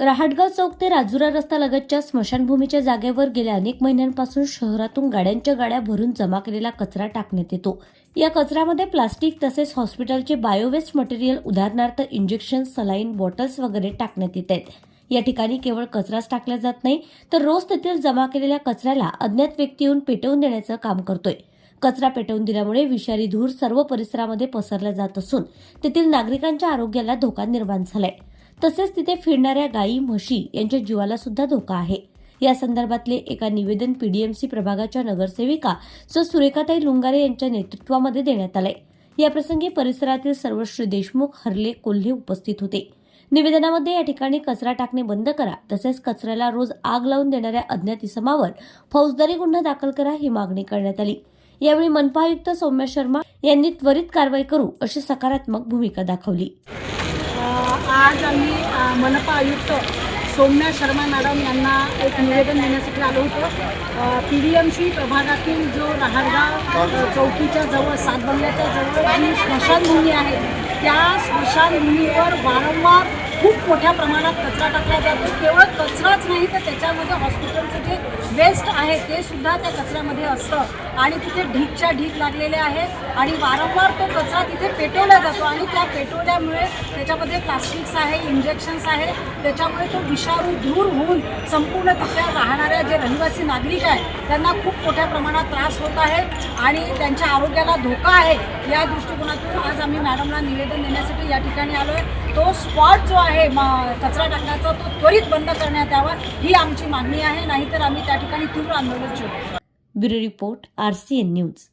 रहाटगाव चौक ते राजुरा रस्ता लगतच्या स्मशानभूमीच्या जागेवर गेल्या अनेक महिन्यांपासून शहरातून गाड्यांच्या गाड्या भरून जमा केलेला कचरा टाकण्यात येतो. या कचऱ्यामध्ये प्लास्टिक तसेच हॉस्पिटलचे बायोवेस्ट मटेरियल उदाहरणार्थ इंजेक्शन सलाईन बॉटल्स वगैरे टाकण्यात येत आहेत. या ठिकाणी केवळ कचराच टाकला जात नाही तर रोज तेथील जमा केलेल्या कचऱ्याला अज्ञात व्यक्ती येऊन पेटवून देण्याचं काम करतोय. कचरा पेटवून दिल्यामुळे विषारी धूर सर्व परिसरामध्ये पसरला जात असून तेथील नागरिकांच्या आरोग्याला धोका निर्माण झालाय. तसेच तिथे फिरणाऱ्या गायी म्हशी यांच्या जीवाला सुद्धा धोका आहे. या संदर्भातले एका निवेदन पीडीएमसी प्रभागाच्या नगरसेविका सो सुरेखाताई लुंगारे यांच्या नेतृत्वामध्ये देण्यात आले याप्रसंगी परिसरातील सर्व श्री देशमुख हरले कोल्हे उपस्थित होते. निवेदनामध्ये या ठिकाणी कचरा टाकणे बंद करा तसेच कचऱ्याला रोज आग लावून देणाऱ्या अज्ञात इसमावर फौजदारी गुन्हा दाखल करा ही मागणी करण्यात आली. यावेळी मनपा आयुक्त सौम्य शर्मा यांनी त्वरित कारवाई करू अशी सकारात्मक भूमिका दाखवली. आज आम्ही मनपा आयुक्त सौम्या शर्मा मॅडम यांना एक निवेदन देण्यासाठी आलो होतो. पी डी एम सी प्रभागातील जो रहाडगाव चौकीच्या जवळ सातबंगल्याच्या जवळ जी स्मशानभूमी आहे त्या स्मशानभूमीवर वारंवार मोठ्या प्रमाणात कचरा टाकला जातो. केवळ कचराच नाही तर त्याच्यामध्ये हॉस्पिटलचं जे वेस्ट आहे ते सुद्धा त्या कचऱ्यामध्ये असतं. आणि तिथे ढीकच्या ढीक लागलेले आहे आणि वारंवार तो कचरा तिथे पेटवला जातो. आणि त्या पेटवल्यामुळे त्याच्यामध्ये प्लास्टिक्स आहे इंजेक्शन्स आहे. त्याच्यामुळे तो विषाणू दूर होऊन संपूर्ण तिथल्या राहणाऱ्या जे रहिवासी नागरिक आहेत त्यांना खूप मोठ्या प्रमाणात त्रास होत आहे आणि त्यांच्या आरोग्याला धोका आहे. या दृष्टिकोनातून आज आम्ही मॅडमला निवेदन देण्यासाठी या ठिकाणी आलो आहे तो स्पॉट जो आहे मा कचरा टाकण्याचा तो त्वरित बंद करण्यात यावा ही आमची मागणी आहे. नाहीतर आम्ही त्या ठिकाणी तीव्र आंदोलन छेडू ब्युरो रिपोर्ट आरसीएन न्यूज.